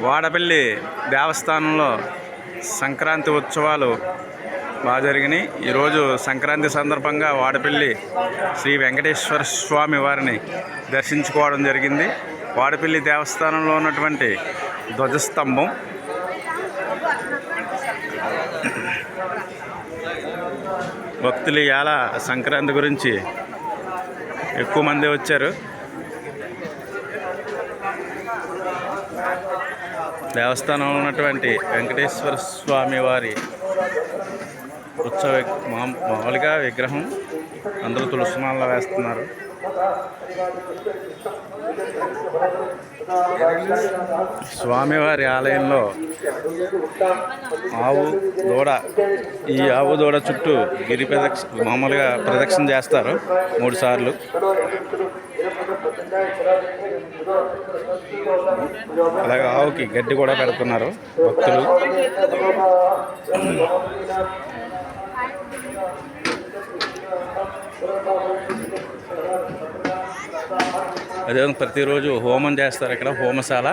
వాడపల్లి దేవస్థానంలో సంక్రాంతి ఉత్సవాలు బాగా జరిగినాయి. ఈరోజు సంక్రాంతి సందర్భంగా వాడపల్లి శ్రీ వెంకటేశ్వర స్వామి వారిని దర్శించుకోవడం జరిగింది. వాడపల్లి దేవస్థానంలో ఉన్నటువంటి ధ్వజస్తంభం. భక్తులు ఎలా సంక్రాంతి గురించి ఎక్కువ మంది వచ్చారు. దేవస్థానంలో ఉన్నటువంటి వెంకటేశ్వర స్వామి వారి ఉత్సవ మామూలుగా విగ్రహం. అందరూ తులసిమాలలో వేస్తున్నారు. స్వామివారి ఆలయంలో ఆవు దూడ ఈ ఆవు దూడ చుట్టూ గిరి ప్రదక్ష మామూలుగా ప్రదక్షిణ చేస్తారు మూడు సార్లు. అలాగే ఆవుకి గడ్డి కూడా పెడుతున్నారు భక్తులు. అదే ప్రతిరోజు హోమం చేస్తారు ఇక్కడ హోమశాల.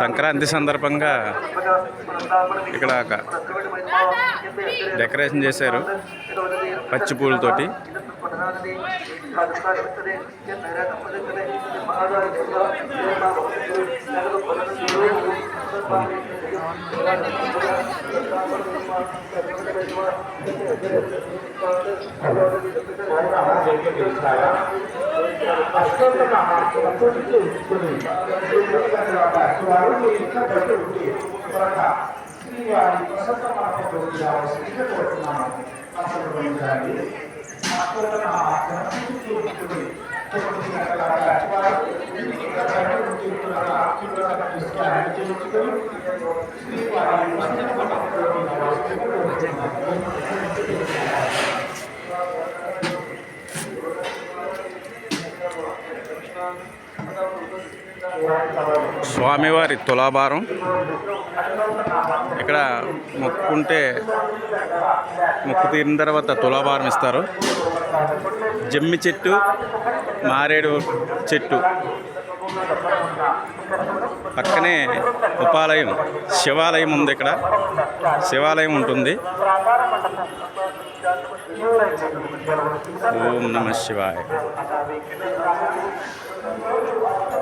సంక్రాంతి సందర్భంగా ఇక్కడ డెకరేషన్ చేశారు పచ్చి పూలతోటి. धनाग्नि साधुकाशक्तरे यन्नैराटपदकरे శ్రీవారి ప్రసన్న మాత్రం ఆవశ్యకత వస్తున్నాము అసలు స్వామివారి తులాభారం. ఇక్కడ మొక్కుంటే మొక్కు తీరిన తర్వాత తులాభారం ఇస్తారు. జమ్మి చెట్టు మారేడు చెట్టు. పక్కనే ఉపాలయం శివాలయం ఉంది ఇక్కడ. శివాలయం ఉంటుంది. ఓం నమ శివాయ.